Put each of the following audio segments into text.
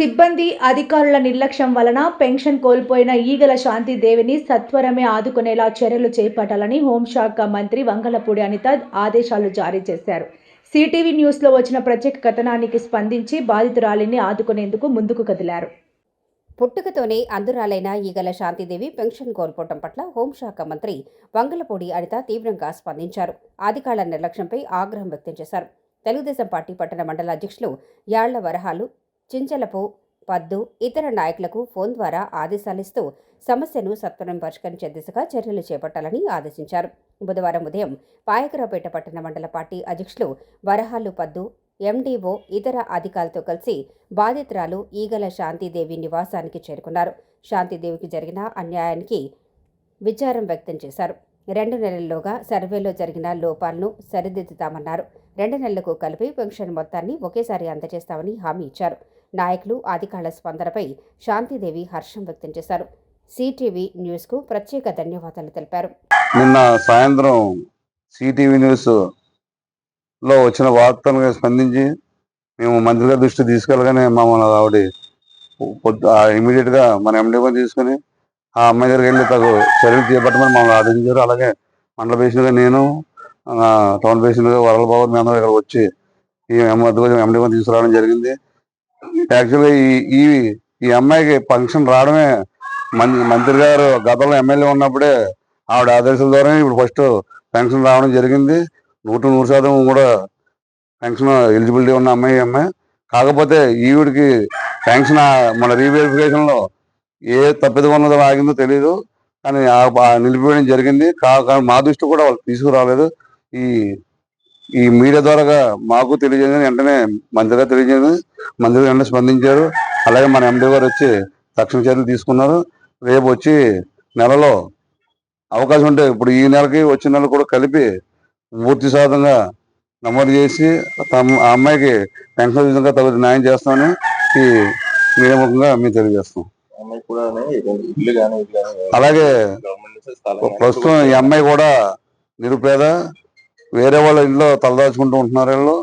సిబ్బంది అధికారుల నిర్లక్ష్యం వలన పెన్షన్ కోల్పోయిన ఈగల శాంతిదేవిని సత్వరమే ఆదుకునేలా చర్యలు చేపట్టాలని హోంశాఖ మంత్రి వంగలపూడి అనిత ఆదేశాలు జారీ చేశారు. సిటీవీ న్యూస్లో వచ్చిన ప్రత్యేక కథనానికి స్పందించి బాధితురాలిని ఆదుకునేందుకు ముందుకు కదిలారు. పుట్టుకతోనే అందురాలైన ఈగల శాంతిదేవి పెన్షన్ కోల్పోవటం పట్ల హోంశాఖ మంత్రి వంగలపూడి అనిత తీవ్రంగా స్పందించారు. అధికారుల నిర్లక్ష్యంపై ఆగ్రహం వ్యక్తం చేశారు. తెలుగుదేశం పార్టీ పట్టణ మండల అధ్యక్షులు యాళ్ళ వరహాలు చించలపు పద్దు ఇతర నాయకులకు ఫోన్ ద్వారా ఆదేశాలిస్తూ సమస్యను సత్వరం పరిష్కరించే దిశగా చర్యలు చేపట్టాలని ఆదేశించారు. బుధవారం ఉదయం పాయకరావుపేట పట్టణ మండల పార్టీ అధ్యక్షులు వరహాలు పద్దు ఎండీఓ ఇతర అధికారులతో కలిసి బాధితురాలు ఈగల శాంతిదేవి నివాసానికి చేరుకున్నారు. శాంతిదేవికి జరిగిన అన్యాయానికి విచారం వ్యక్తం చేశారు. రెండు నెలల్లోగా సర్వేలో జరిగిన లోపాలను సరిదిద్దుతామన్నారు. రెండు నెలలకు కలిపి పెన్షన్ మొత్తాన్ని ఒకేసారి అందజేస్తామని హామీ ఇచ్చారు. నాయకులు అధికారుల స్పందనపై శాంతిదేవి హర్షం వ్యక్తం చేశారు. సిటీవీ న్యూస్కు ప్రత్యేక ధన్యవాదాలు తెలిపారు. నిన్న సాయంత్రం సిటీవీ న్యూస్లో వచ్చిన వార్తలను స్పందించి మేము మంత్రి గారి దృష్టి తీసుకెళ్ళగానే మమ్మల్ని ఆవిడ పొద్దు ఇమీడియట్గా మన ఎండి తీసుకుని ఆ అమ్మాయి దగ్గరికి వెళ్ళి తగు చర్యలు చేపట్టమని మమ్మల్ని ఆదేశించారు. అలాగే మండల పేషెంట్గా నేను టౌన్ పేషెంట్గా వరల బాబు మేము అందరూ ఇక్కడ వచ్చి ఈ ఎండి తీసుకురావడం జరిగింది. యాక్చువల్గా ఈ ఈ ఈ అమ్మాయికి ఫంక్షన్ రావడమే మం- మంత్రి గారు గతంలో ఎమ్మెల్యే ఉన్నప్పుడే ఆవిడ ఆదేశాల ద్వారా ఇప్పుడు ఫస్ట్ పెన్షన్ రావడం జరిగింది. నూట నూరు శాతం కూడా పెన్షన్ ఎలిజిబిలిటీ ఉన్న అమ్మాయి అమ్మాయి. కాకపోతే ఈవిడికి పెన్షన్ మన రీవెరిఫికేషన్లో ఏ తప్పిదం ఉన్నదో ఆగిందో తెలియదు కానీ నిలిపివేయడం జరిగింది. కా- కానీ మా దృష్టి కూడా వాళ్ళు తీసుకురాలేదు. ఈ ఈ మీడియా ద్వారాగా మాకు తెలియజేయని వెంటనే మంత్రి గారు తెలియజేయని మంత్రి వెంటనే స్పందించారు. అలాగే మన ఎండి గారు వచ్చి తక్షణ చర్యలు తీసుకున్నారు. రేపు వచ్చి నెలలో అవకాశం ఉంటే ఇప్పుడు ఈ నెలకి వచ్చిన నెల కూడా కలిపి పూర్తి శాతంగా నమోదు చేసి తమ ఆ అమ్మాయికి పెన్షన్ విధంగా తగు న్యాయం చేస్తామని ఈ మీడియా ముఖంగా మీకు తెలియజేస్తాం అలాగే ప్రస్తుతం ఈ అమ్మాయి కూడా నిరుపేద. వేరే వాళ్ళ ఇంట్లో తలదాచుకుంటూ ఉంటున్నారు వీళ్ళు.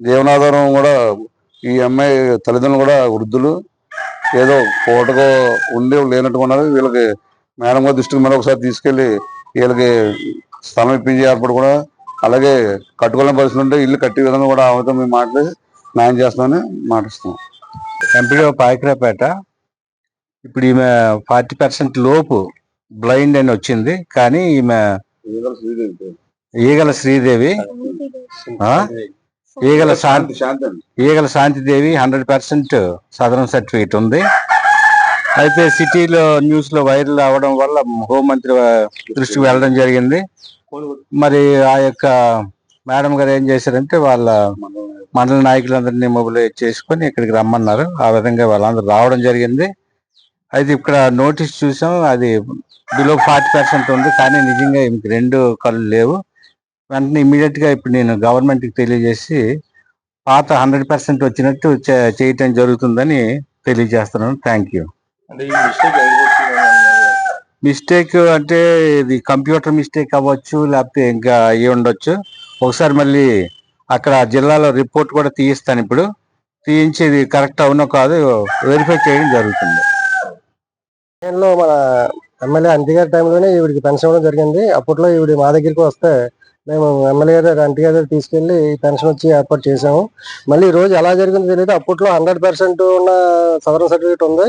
జీవనాధారం కూడా ఈ అమ్మాయి తల్లిదండ్రులు కూడా వృద్ధులు. ఏదో పూటకో ఉండి లేనట్టుగా ఉన్నారు. వీళ్ళకి మేడం గారి దృష్టికి మరొకసారి తీసుకెళ్ళి వీళ్ళకి స్థలం ఇప్పించే ఏర్పాటు కూడా అలాగే కట్టుకోలేని పరిస్థితులు ఉంటే ఇల్లు కట్టే విధంగా కూడా ఆమెతో మేము మాట్లాడి న్యాయం చేస్తామని మాటిస్తున్నాం. ఎంపీడీ పాయకరాపేట ఇప్పుడు ఈమె ఫార్టీ పర్సెంట్ లోపు బ్లైండ్ అని వచ్చింది. కానీ ఈమె ఈగల శ్రీదేవి? ఈగల శాంతి ఈగల శాంతిదేవి హండ్రెడ్ పర్సెంట్ సదరన్ సర్టిఫికేట్ ఉంది. అయితే సిటీలో న్యూస్లో వైరల్ అవ్వడం వల్ల హోంమంత్రి దృష్టికి వెళ్ళడం జరిగింది. మరి ఆ యొక్క మేడం గారు ఏం చేశారంటే వాళ్ళ మండల నాయకులందరినీ మొబిలైజ్ చేసుకొని ఇక్కడికి రమ్మన్నారు. ఆ విధంగా వాళ్ళందరూ రావడం జరిగింది. అయితే ఇక్కడ నోటీస్ చూసాం అది బిలో ఫార్టీ పర్సెంట్ ఉంది కానీ నిజంగా ఈమెకి రెండు కళ్ళు లేవు. వెంటనే ఇమీడియట్గా ఇప్పుడు నేను గవర్నమెంట్కి తెలియజేసి పాత హండ్రెడ్ పర్సెంట్ వచ్చినట్టు చే- చేయటం జరుగుతుందని తెలియజేస్తున్నాను. థ్యాంక్ యూ మిస్టేక్ అంటే ఇది కంప్యూటర్ మిస్టేక్ అవ్వచ్చు లేకపోతే ఇంకా అయ్యి ఉండొచ్చు. ఒకసారి మళ్ళీ అక్కడ జిల్లాలో రిపోర్ట్ కూడా తీయిస్తాను ఇప్పుడు. తీయించి ఇది కరెక్ట్ అవునో కాదు వెరిఫై చేయడం జరుగుతుంది. మన ఎమ్మెల్యే అంటి గారి టైంలోనే ఈవిడికి పెన్షన్ ఇవ్వడం జరిగింది. అప్పట్లో ఈవిడ మా దగ్గరికి వస్తే మేము ఎమ్మెల్యే గారు అంటి గారి దగ్గర తీసుకెళ్ళి పెన్షన్ వచ్చి ఏర్పాటు చేసాము మళ్ళీ ఈ రోజు ఎలా జరిగిందో తెలియదు. అప్పట్లో హండ్రెడ్ పర్సెంట్ ఉన్న సదరన్ సర్టిఫికేట్ ఉంది.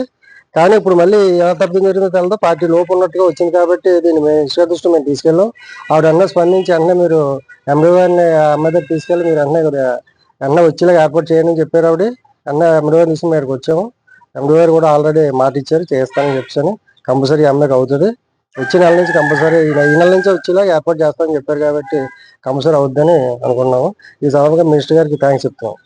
కానీ ఇప్పుడు మళ్ళీ ఎలా తప్పిదం జరిగిందో తెలియదు పార్టీ లోపు ఉన్నట్టుగా వచ్చింది కాబట్టి దీన్ని మేము ఇష్ట దృష్టి మేము తీసుకెళ్ళాం. ఆవిడ అన్న స్పందించి వెంటనే మీరు ఎండి గారిని అమ్మాయి దగ్గర తీసుకెళ్ళి మీరు వెంటనే అన్న వచ్చేలాగా ఏర్పాటు చేయండి అని చెప్పారు ఆవిడ. అన్న ఎండి గారిని తీసుకుని మేరకు వచ్చాము. ఎండి గారు కూడా ఆల్రెడీ మాట ఇచ్చారు చేస్తానని చెప్పాను కంపల్సరీ అమ్మాయికి అవుతుంది. వచ్చే నెల నుంచి కంపల్సరీ ఈ నెల- నుంచి వచ్చేలా ఏర్పాటు చేస్తామని చెప్పారు కాబట్టి కంపల్సరీ అవుద్దని అనుకున్నాము. ఈ సందర్భంగా మినిస్టర్ గారికి థ్యాంక్స్ చెప్తున్నాం.